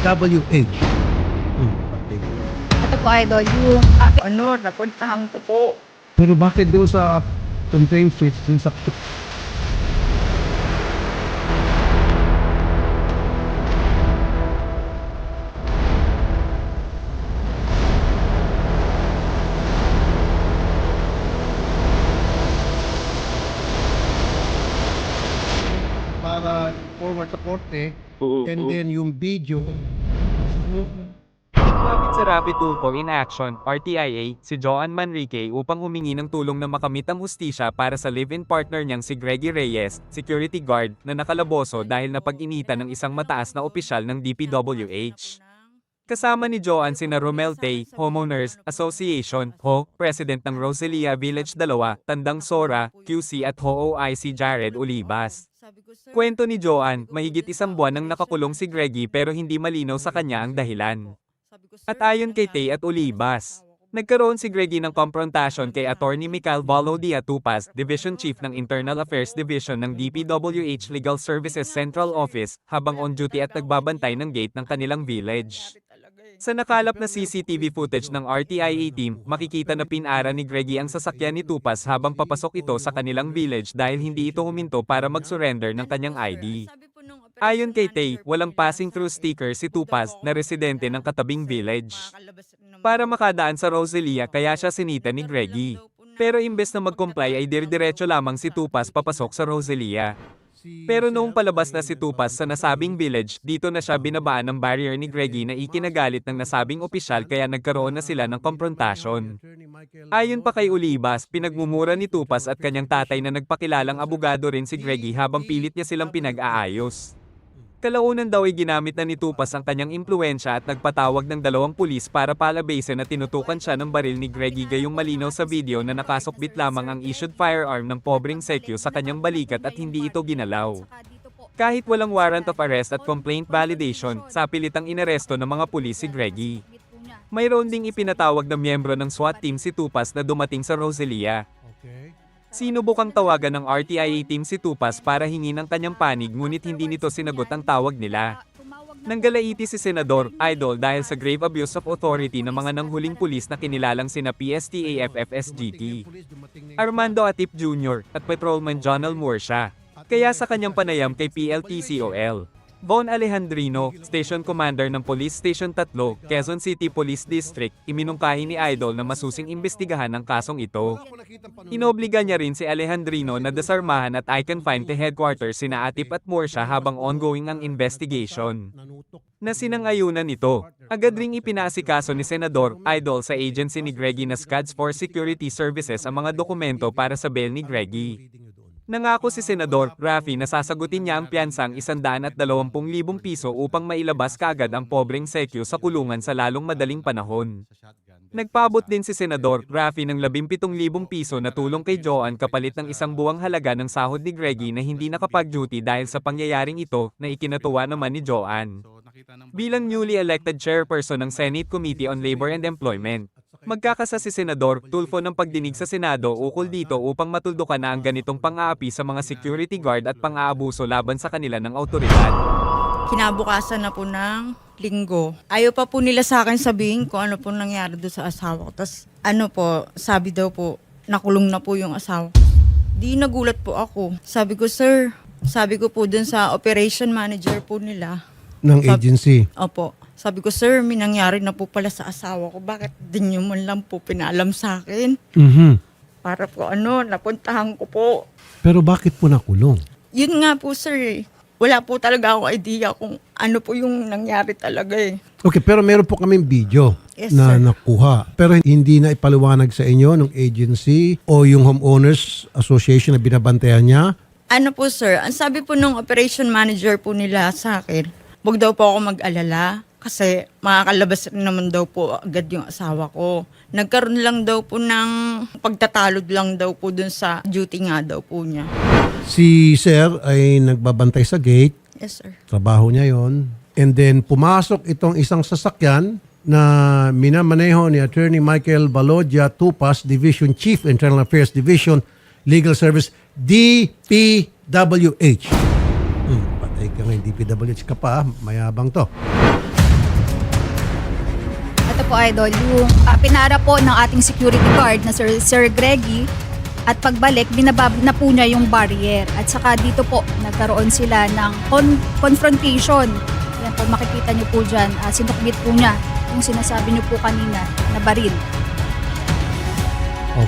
DPWH. Hmm. Ito po idol, yung ano, napuntahan ko po. Pero bakit doon sa contain switch dun sa para forward sa korte and then yung video Lumapit sa Rapid Tulfo in Action, RTIA, si Joan Manrique upang humingi ng tulong na makamit ang hustisya para sa live-in partner niyang si Greggy Reyes, security guard, na nakalaboso dahil napag-initan ng isang mataas na opisyal ng DPWH. Kasama ni Joan sina Romel Tay, Homeowners Association, HO, President ng Roselia Village 2, Tandang Sora, QC at HOOI si Jared Olivas. Kwento ni Joan, mahigit isang buwan nang nakakulong si Greggy pero hindi malinaw sa kanya ang dahilan. At ayon kay Tay at Olivas, nagkaroon si Greggy ng confrontation kay Attorney Michael Valodia Tupas, Division Chief ng Internal Affairs Division ng DPWH Legal Services Central Office, habang on duty at nagbabantay ng gate ng kanilang village. Sa nakalap na CCTV footage ng RTIA team, makikita na pinara ni Greggy ang sasakyan ni Tupas habang papasok ito sa kanilang village dahil hindi ito huminto para mag-surrender ng kanyang ID. Ayon kay Tay, walang passing through sticker si Tupas na residente ng katabing village. Para makadaan sa Roselia kaya siya sinita ni Greggy. Pero imbes na mag-comply ay dir-diretso lamang si Tupas papasok sa Roselia. Pero noong palabas na si Tupas sa nasabing village, dito na siya binabaan ng barrier ni Greggy na ikinagalit ng nasabing opisyal kaya nagkaroon na sila ng konfrontasyon. Ayon pa kay Ulibas, pinagmumura ni Tupas at kanyang tatay na nagpakilalang abogado rin si Greggy habang pilit niya silang pinag-aayos. Kalaunan daw ay ginamit na ni Tupas ang kanyang impluensya at nagpatawag ng dalawang pulis para palabasin na tinutukan siya ng baril ni Greggy gayong malinaw sa video na nakasukbit lamang ang issued firearm ng pobreng Sekyo sa kanyang balikat at hindi ito ginalaw. Kahit walang warrant of arrest at complaint validation, sa pilitang inaresto ng mga pulis si Greggy. Mayroon ding ipinatawag na miyembro ng SWAT team si Tupas na dumating sa Roselia. Okay. Sinubukang tawagan ng RTIA team si Tupas para hingi ng kanyang panig ngunit hindi nito sinagot ang tawag nila. Nanggalaiti si Senador Idol dahil sa grave abuse of authority ng mga nanghuling pulis na kinilalang sina PSTA-FFSGT, Armando Atip Jr. at Patrolman Jonal Murcia. Kaya sa kanyang panayam kay PLTCOL, Von Alejandrino, Station Commander ng Police Station 3, Quezon City Police District, iminungkahi ni Idol na masusing imbestigahan ang kasong ito. Inobliga niya rin si Alejandrino na desarmahan at i-confine to headquarters sina Atip at Morsha habang ongoing ang investigation. Na sinangayunan nito, agad ring ipinasikaso ni Senador Idol sa agency ni Greggy na SCADS for Security Services ang mga dokumento para sa bail ni Greggy. Nangako si Senador Rafi na sasagutin niya ang piyansang 120,000 piso upang mailabas kaagad ang pobreng Sekyo sa kulungan sa lalong madaling panahon. Nagpabot din si Senador Rafi ng 17,000 piso na tulong kay Joan kapalit ng isang buwang halaga ng sahod ni Greggy na hindi nakapag-duty dahil sa pangyayaring ito na ikinatuwa naman ni Joan. Bilang newly elected chairperson ng Senate Committee on Labor and Employment, magkakasa si Senador Tulfo ng pagdinig sa Senado ukol dito upang matuldukan na ang ganitong pang-aapi sa mga security guard at pang-aabuso laban sa kanila ng autoridad. kinabukasan na po ng linggo. Ayaw pa po nila sa akin sabihin kung ano po nangyari doon sa asawa ko. Tapos ano po, sabi daw po, nakulong na po yung asawa ko. Di nagulat po ako. Sabi ko, sir, sabi ko po dun sa operation manager po nila. ng Sab- agency. Opo. Sabi ko, sir, may nangyari na po pala sa asawa ko. Bakit din nyo man lang po pinalam sa akin? Mhm. Para po ano, napuntahan ko po. Pero bakit po nakulong? Yun nga po, sir. eh. Wala po talaga ako idea kung ano po yung nangyari talaga eh. Okay, pero meron po kaming video Yes, na sir. nakuha. Pero hindi na ipaliwanag sa inyo ng agency o yung homeowners association na binabantayan niya. Ano po sir, ang sabi po nung operation manager po nila sa akin, huwag daw po ako mag-alala kasi makakalabas rin naman daw po agad yung asawa ko. Nagkaroon lang daw po ng pagtatalod lang daw po dun sa duty nga daw po niya. Si sir ay nagbabantay sa gate. Yes sir. Trabaho niya yon. And then pumasok itong isang sasakyan na minamaneho ni Attorney Michael Balodia Tupas, Division Chief, Internal Affairs Division, Legal Service, DPWH. Hmm, patay ka ngayon, DPWH ka pa, mayabang to. Po, Idol, yung ah, pinara po ng ating security guard na Sir, Sir Greggy at pagbalik, binabab na po niya yung barrier. At saka dito po, nagkaroon sila ng con- confrontation. Yan po, makikita niyo po dyan. ah, sinukbit po niya yung sinasabi niyo po kanina na baril.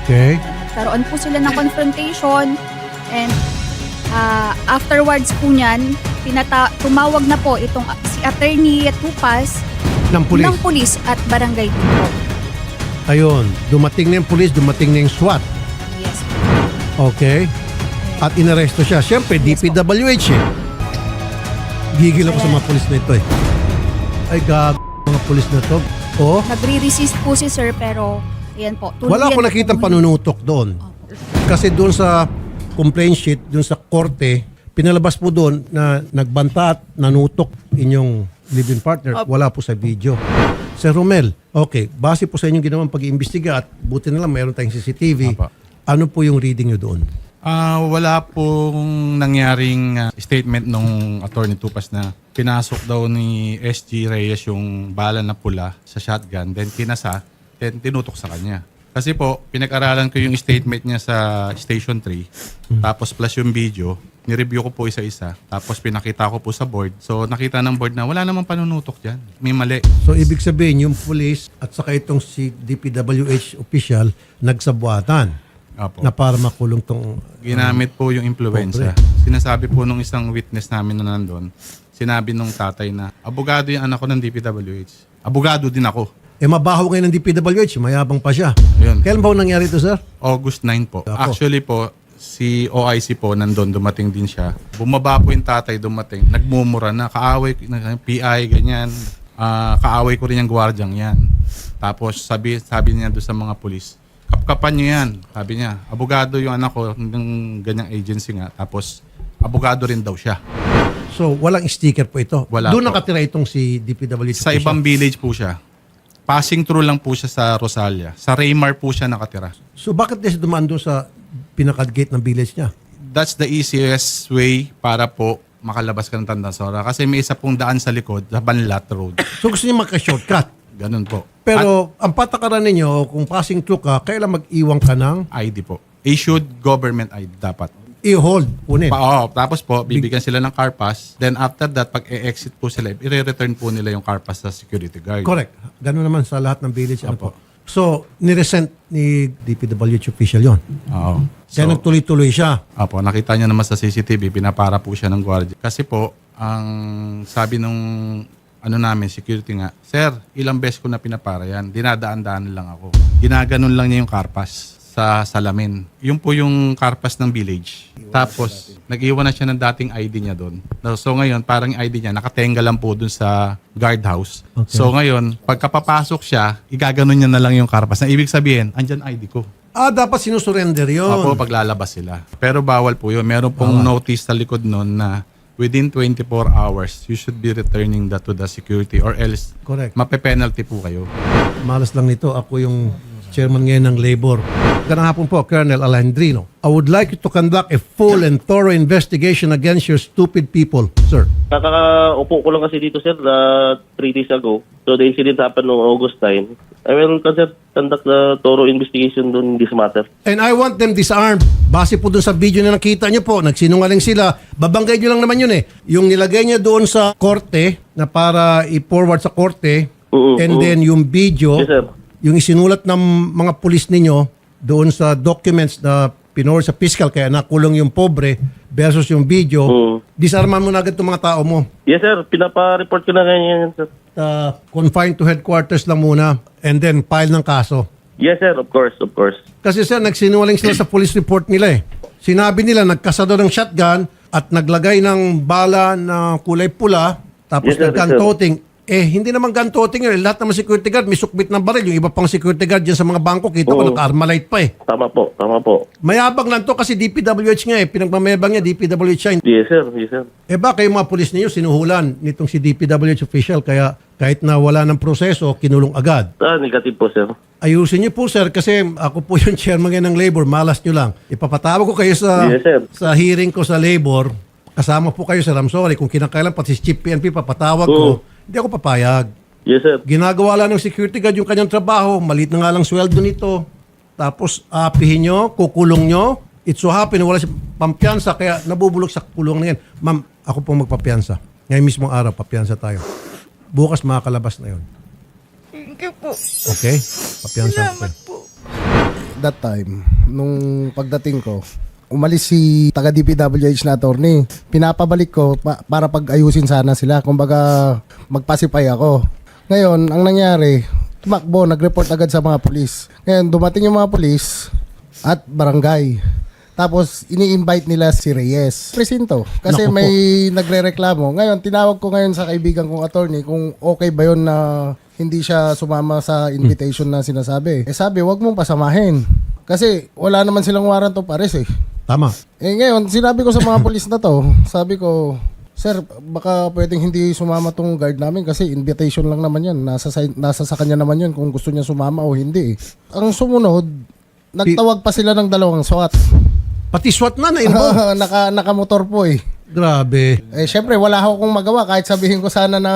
Okay. Nagkaroon po sila ng confrontation and ah, afterwards po niyan, pinata- tumawag na po itong si Attorney Tupas Ng pulis. ng pulis at barangay din po. Ayun. Dumating na yung pulis, dumating na yung SWAT. Yes. Okay. At inaresto siya. Siyempre, DPWH eh. Gigil ako sa mga pulis na ito eh. Ay, gag mga pulis na to. Oh, Nagre-resist po si sir pero ayan po. tuloy wala yan ako po nakitang panunutok doon. Kasi doon sa complaint sheet, doon sa korte, pinalabas po doon na nagbanta at nanutok inyong live-in partner. Wala po sa video. Sir Romel, okay, base po sa inyong ginawang pag-iimbestiga at buti na lang mayroon tayong CCTV. Apa. Ano po yung reading nyo doon? Ah, wala pong nangyaring ah, statement nung attorney Tupas na pinasok daw ni SG Reyes yung bala na pula sa shotgun, then kinasa, then tinutok sa kanya. Kasi po, pinag-aralan ko yung statement niya sa Station 3, tapos plus yung video, nireview ko po isa-isa, tapos pinakita ko po sa board. So nakita ng board na wala namang panunutok dyan. May mali. So ibig sabihin yung police at saka itong si DPWH official nagsabuatan Apo. na para makulong tong Ginamit po yung influenza. Sinasabi po nung isang witness namin na nandun, sinabi nung tatay na, abogado yung anak ko ng DPWH. Abogado din ako. eh mabaho ngayon ng DPWH, mayabang pa siya. Yun. Kailan ba nangyari ito, sir? August 9 po. Ako. Actually po, si OIC po nandun, dumating din siya. Bumaba po yung tatay, dumating. Nagmumura na, kaaway, PI, ganyan. Ah, kaaway ko rin yung gwardyang yan. Tapos sabi, sabi niya doon sa mga pulis, kapkapan niyo yan. Sabi niya, abogado yung anak ko ng ganyang agency nga. Tapos, abogado rin daw siya. So walang sticker po ito. Wala Doon po. nakatira itong si DPWH Sa official. ibang village po siya. Passing through lang po siya sa Rosalia. Sa Raymar po siya nakatira. So bakit din siya dumaan doon sa pinaka-gate ng village niya? That's the easiest way para po makalabas ka ng Tandansora. Kasi may isa pong daan sa likod, sa Banlat Road. So gusto niya magka-shortcut. Ganun po. Pero ang patakaran ninyo, kung passing through ka, kailan mag-iwang ka ng ID po. Issued government ID dapat. i-hold, kunin. Pa, oo, tapos po, bibigyan sila ng car pass. Then after that, pag e-exit po sila, i-return po nila yung car pass sa security guard. Correct. Ganun naman sa lahat ng village. Ano po. Apo. So, niresent ni DPWH official yon. Oo. Kaya So, nagtuloy-tuloy siya. Apo, nakita niyo naman sa CCTV, pinapara po siya ng gwardiya. Kasi po, ang sabi nung ano namin, security nga, Sir, ilang beses ko na pinapara yan. Dinadaan-daan lang ako. Ginaganon lang niya yung carpas sa salamin. Yung po yung carpas ng village. Tapos, nag-iwan na siya ng dating ID niya doon. So ngayon, parang yung ID niya, nakatenga lang po doon sa guardhouse. Okay. So ngayon, pagkapapasok siya, igaganon niya na lang yung carpas. Na ibig sabihin, andyan ID ko. Ah, dapat sinusurrender yun. Opo, paglalabas sila. Pero bawal po yun. Meron pong notice sa likod nun na within 24 hours, you should be returning that to the security or else Correct. mape-penalty po kayo. Malas lang nito. Ako yung chairman ngayon ng labor. Ganang hapon po, Colonel Alandrino. I would like you to conduct a full and thorough investigation against your stupid people, sir. Nakaka-upo ko lang kasi dito, sir, uh, three days ago. So, the incident happened noong August 9. I will consider conduct the thorough investigation dun in this matter. And I want them disarmed. Base po dun sa video na nakita nyo po, nagsinungaling sila. Babanggay nyo lang naman yun eh. Yung nilagay niya doon sa korte na para i-forward sa korte Oo, and oo. then yung video, Yes, sir. yung isinulat ng mga pulis ninyo doon sa documents na pinorward sa fiscal kaya nakulong yung pobre versus yung video, Oo. disarman mo na agad itong mga tao mo. Yes, sir. Pinapa-report ko na ngayon, sir. Uh, confined to headquarters lang muna and then file ng kaso. Yes, sir. Of course, of course. Kasi sir, nagsinungaling sila sa police report nila eh. Sinabi nila, nagkasado ng shotgun at naglagay ng bala na kulay pula, tapos Yes, sir, yes, nagkantoting. Eh, hindi naman gantoting yun. Lahat naman security guard, may sukbit ng baril. Yung iba pang security guard dyan sa mga bangko, kita ko, Oo. naka-armalite pa eh. Tama po, tama po. Mayabang lang to kasi DPWH nga eh. Pinagmamayabang niya, DPWH siya. Yes, sir. Yes, sir. Eh baka yung mga pulis ninyo sinuhulan nitong si DPWH official kaya kahit na wala ng proseso, kinulong agad. Ah, negative po, sir. Ayusin niyo po sir kasi ako po yung chairman ngayon ng labor, malas niyo lang. Ipapatawag ko kayo sa Yes, sir. sa hearing ko sa labor. Kasama po kayo sir, I'm sorry. Kung kinakailan pati si Chief PNP papatawag ko, Oo. Hindi ako papayag. Yes, sir. Ginagawa lang ng security guard yung kanyang trabaho, malit na nga lang sweldo nito. Tapos aapihin nyo, kukulong nyo. It so happen na wala siyang pampiyansa kaya nabubulok sa kulong na yan. Ma'am, ako pong magpapiyansa. Ngayon mismong araw, papiyansa tayo. Bukas makakalabas na yon. Thank you po. Okay? Papiyansa. Salamat po. that time, nung pagdating ko, umalis si taga DPWH na attorney. Pinapabalik ko pa- para pag-ayusin sana sila. Kumbaga, magpasipay ako. Ngayon, ang nangyari, tumakbo, nag-report agad sa mga pulis. Ngayon, dumating yung mga pulis at barangay. Tapos, ini-invite nila si Reyes. Presinto. Kasi Naku po. may nagre-reklamo. Ngayon, tinawag ko ngayon sa kaibigan kong attorney kung okay ba yun na hindi siya sumama sa invitation na sinasabi. Eh sabi, wag mong pasamahin. Kasi wala naman silang warrant of arrest eh. Tama. Eh ngayon, sinabi ko sa mga polis na to, sabi ko, Sir, baka pwedeng hindi sumama tong guard namin kasi invitation lang naman yan. Nasa, sa, nasa sa kanya naman yun kung gusto niya sumama o hindi. eh." Ang sumunod, nagtawag pa sila ng dalawang SWAT. Pati SWAT na na-involve. Naka, nakamotor po eh. Grabe. Eh, syempre, wala ako kung magawa kahit sabihin ko sana na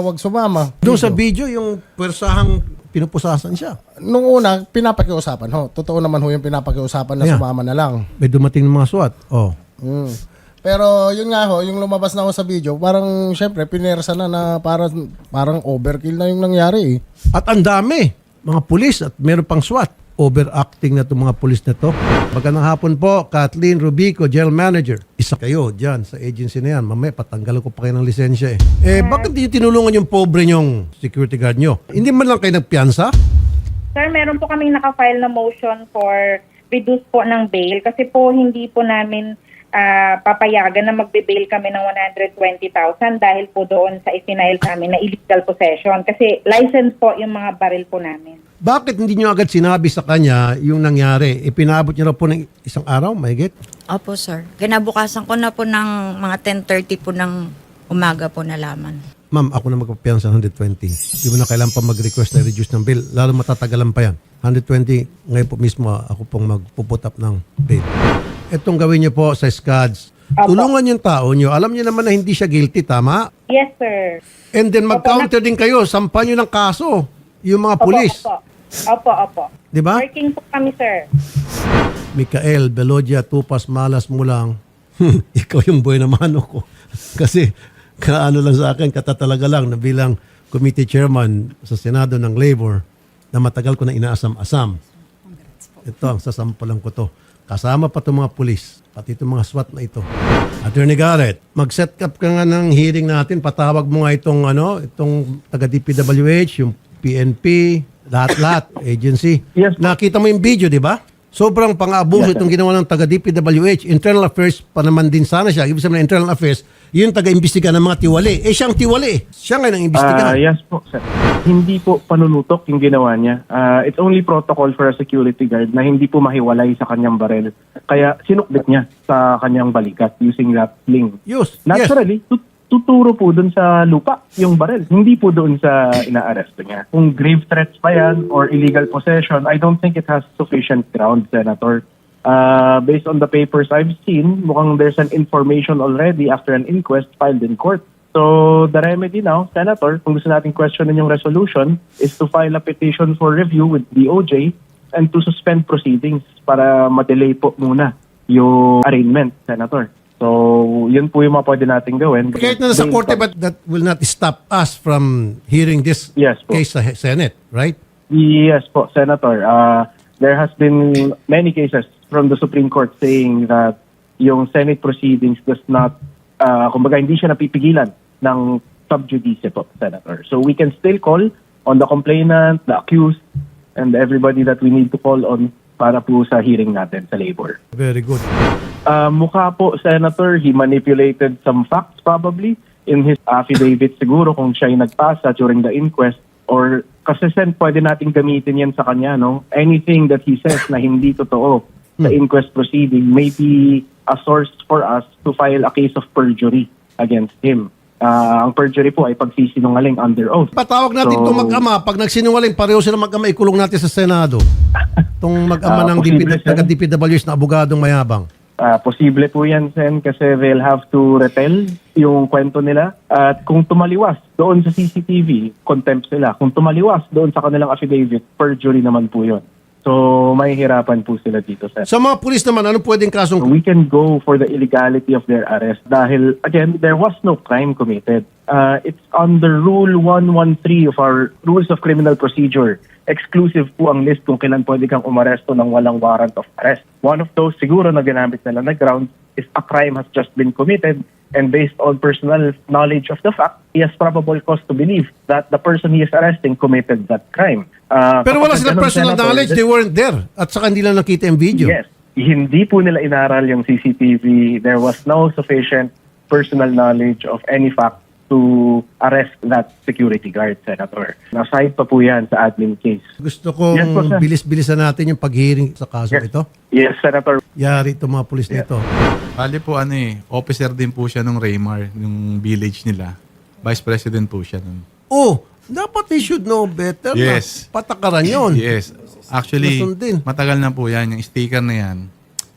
wag sumama. Doon sa video, yung pwersahang pinupusasan siya. Nung una, pinapakiusapan ho. Totoo naman ho yung pinapakiusapan na Yeah. sumama na lang. May dumating ng mga SWAT. Oh. Mm. Pero yun nga ho, yung lumabas na ako sa video, parang syempre pinersa na na parang, parang overkill na yung nangyari eh. At ang dami, mga pulis at meron pang SWAT. Overacting na itong mga pulis na to. Magandang hapon po, Kathleen Rubico, General Manager. Isa kayo dyan sa agency na yan. Mamaya patanggalan ko pa kayo ng lisensya eh. Eh, bakit di nyo tinulungan yung pobre nyong security guard nyo? Hindi man lang kayo nagpiyansa? Sir, meron po kaming nakafile na motion for reduce po ng bail kasi po hindi po namin ah, papayagan na magbe-bail kami ng 120,000 dahil po doon sa ifinail namin na illegal possession kasi license po yung mga baril po namin. Bakit hindi nyo agad sinabi sa kanya yung nangyari? Ipinabot nyo na po ng isang araw, mahigit? Opo, sir. Kinabukasan ko na po ng mga 10.30 po ng umaga po nalaman. Ma'am, ako na magpapiyansa ng 120. Di mo na kailangan pa mag-request na reduce ng bill. Lalo matatagalan pa yan. 120, ngayon po mismo ako pong magpuput up ng bail. Itong gawin niyo po sa SCADS. Apo. Tulungan yung tao niyo. Alam niyo naman na hindi siya guilty, tama? Yes, sir. And then mag-counter din kayo. Sampan niyo ng kaso. Yung mga Opo, pulis. Opo, opo. opo. Di ba? Working po kami, sir. Mikael, Belodia, Tupas, Malas mo lang. Ikaw yung boy na mano ko. Kasi kaano lang sa akin, katatalaga lang na bilang committee chairman sa Senado ng Labor na matagal ko na inaasam-asam. Ito ang sasampalan ko to. Kasama pa itong mga pulis, pati itong mga SWAT na ito. Attorney Garrett, mag-set up ka nga ng hearing natin. Patawag mo nga itong, ano, itong taga-DPWH, yung PNP, lahat-lahat, agency. Yes, po. Nakita mo yung video, di ba? Sobrang pang-abuso itong ginawa ng taga-DPWH. Internal Affairs pa naman din sana siya. Ibig sabihin ng Internal Affairs, yung taga-imbestiga ng mga tiwali. Eh, siyang tiwali. Siya nga nang imbestiga. Ah, yes po, sir. Hindi po panunutok yung ginawa niya. Ah, it's only protocol for a security guard na hindi po mahiwalay sa kanyang barel. Kaya sinukbit niya sa kanyang balikat using that sling. Yes. yes. Naturally, tut- tuturo po dun sa lupa yung barel. Hindi po doon sa inaaresto niya. Kung grave threats pa yan or illegal possession, I don't think it has sufficient ground, Senator. Uh, based on the papers I've seen, mukhang there's an information already after an inquest filed in court. So the remedy now, Senator, kung gusto natin questionin yung resolution, is to file a petition for review with DOJ and to suspend proceedings para ma-delay po muna yung arraignment, Senator. So, yun po yung mga pwede natin gawin. Kahit na nasa korte, but that will not stop us from hearing this Yes po. case sa Senate, right? Yes po, Senator. Uh, there has been many cases from the Supreme Court saying that yung Senate proceedings does not, uh, kumbaga hindi siya napipigilan ng sub judice po, Senator. So we can still call on the complainant, the accused, and everybody that we need to call on para po sa hearing natin sa labor. Very good. Uh, mukha po, Senator, he manipulated some facts probably in his affidavit siguro kung siya ay nagpasa during the inquest or kasi sen pwede nating gamitin yan sa kanya, no? Anything that he says na hindi totoo sa inquest proceeding may be a source for us to file a case of perjury against him. Uh, ang perjury po ay pagsisinungaling under oath. Patawag natin So- itong mag-ama. Pag nagsinungaling, pareho sila mag-ama, ikulong natin sa Senado. Itong mag-ama Ah, ng posible, DP, sir. taga-DPWS na abogadong mayabang. Ah, posible po yan, Sen, kasi they'll have to retell yung kwento nila. At kung tumaliwas doon sa CCTV, contempt sila. Kung tumaliwas doon sa kanilang affidavit, perjury naman po yun. So, mahihirapan po sila dito, Sen. Sa mga pulis naman, ano pwedeng kasong We can go for the illegality of their arrest dahil, again, there was no crime committed. Uh, it's under Rule 113 of our Rules of Criminal Procedure. Exclusive po ang list kung kailan pwede kang umaresto ng walang warrant of arrest. One of those siguro na ginamit nila na ground is a crime has just been committed and based on personal knowledge of the fact, he has probable cause to believe that the person he is arresting committed that crime. Uh, Pero wala silang personal Senator, knowledge, they weren't there. At saka hindi lang nakita yung video. Yes. Hindi po nila inaral yung CCTV. There was no sufficient personal knowledge of any fact to arrest that security guard, Senator. Aside pa po yan sa admin case. Gusto kong Yes po, sir. bilis-bilisan natin yung pag-hearing sa kaso Yes. ito. Yes, Senator. Yari itong mga pulis nito. Bali po ano eh, officer din po siya nung Raymar, yung village nila. Vice President po siya nun. Oh, dapat they should know better Yes. na patakaran yon. Yes. Actually, Nasundin. matagal na po yan. Yung sticker na yan,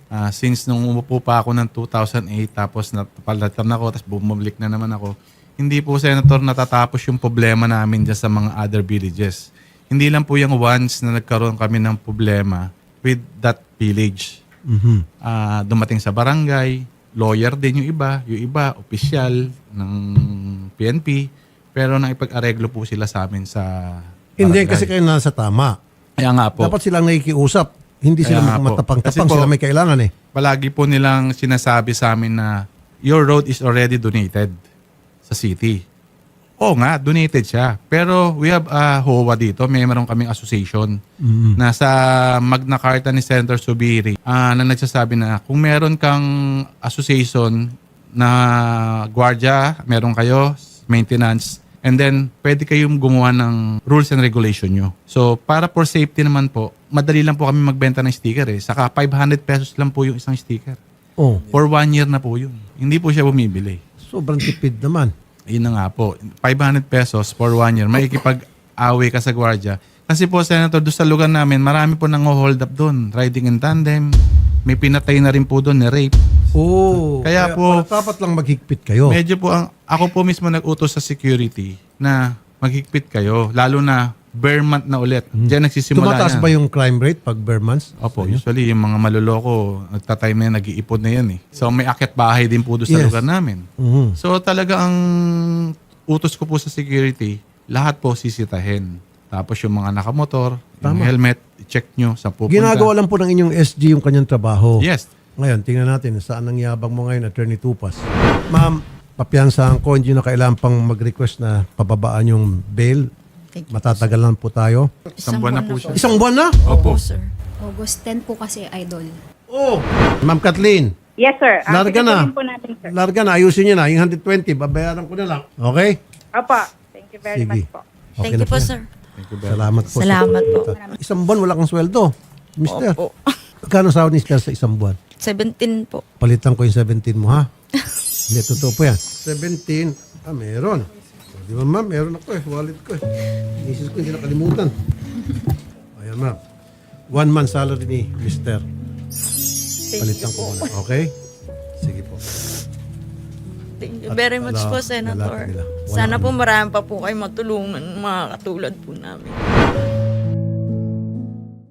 ah, since nung umupo pa ako ng 2008, tapos napalatam na ako, tapos bumalik na naman ako, hindi po, Senator, natatapos yung problema namin dyan sa mga other villages. Hindi lang po yung once na nagkaroon kami ng problema with that village. Ah, dumating sa barangay, lawyer din yung iba, yung iba, opisyal ng PNP, pero nang ipag-areglo po sila sa amin sa Hindi barangay. kasi kayo nasa tama. Kaya nga po. Dapat silang nakikiusap. Hindi sila Kaya matapang-tapang. Sila may kailangan eh. palagi po nilang sinasabi sa amin na your road is already donated sa city. Oo nga, donated siya. Pero we have a HOA dito. May meron kaming association na sa Magna Carta ni Senator Subiri ah, na nagsasabi na kung meron kang association na gwardiya, meron kayo, maintenance, and then pwede kayong gumawa ng rules and regulation nyo. So para for safety naman po, madali lang po kami magbenta ng sticker eh. Saka 500 pesos lang po yung isang sticker. Oh, For one year na po yun. Hindi po siya bumibili. Sobrang tipid naman. Yun na nga po. 500 pesos for one year. May ikipag-away ka sa gwardiya. Kasi po, Senator, doon sa lugar namin, marami po nang hold up doon. Riding in tandem. May pinatay na rin po doon, ni rape. Oh, Kaya po- dapat lang maghigpit kayo. Medyo po, ang, ako po mismo nag-utos sa security na maghigpit kayo. Lalo na bare month na ulit. Diyan nagsisimula Tumataas yan. ba yung crime rate pag bare months? Opo, usually yung mga maluloko, nagtatime na yan, nag-iipon na yan eh. So may akit bahay din po doon sa Yes. lugar namin. Mhm. So talaga ang utos ko po sa security, lahat po sisitahin. Tapos yung mga nakamotor, yung helmet, check nyo sa pupunta. Ginagawa lang po ng inyong SG yung kanyang trabaho. Yes. Ngayon, tingnan natin saan ang yabang mo ngayon, Attorney Tupas. Ma'am, papiyansahan ko, hindi na kailangan pang mag-request na pababaan yung bail. Thank you. Matatagal lang po tayo. Isang buwan na po siya. Isang buwan na? Opo. sir. August 10 po kasi, Idol. Oh! Ma'am Kathleen, Yes, sir. Ah, Larga na. po natin, sir. larga na. Ayusin niyo na. Yung 120, babayaran ko na lang. Okay? Opo. Thank you very Sige. much po. Okay Thank you po, yan. sir. Salamat po. Salamat po. Isang buwan, wala kang sweldo. Mister, Opo. magkano sahod ni Mister sa isang buwan? 17 po. Palitan ko yung 17 mo, ha? Hindi, totoo po yan. 17, ah, meron. Di ba, ma'am? Meron ako eh. Wallet ko eh. Isis ko, hindi nakalimutan. Ayan, ma'am. One month salary ni Mister. Palitan ko muna. Okay? Sige po. Thank you very much wala- po, Senator. Sana po marami pa po kayo matulungan mga katulad po namin.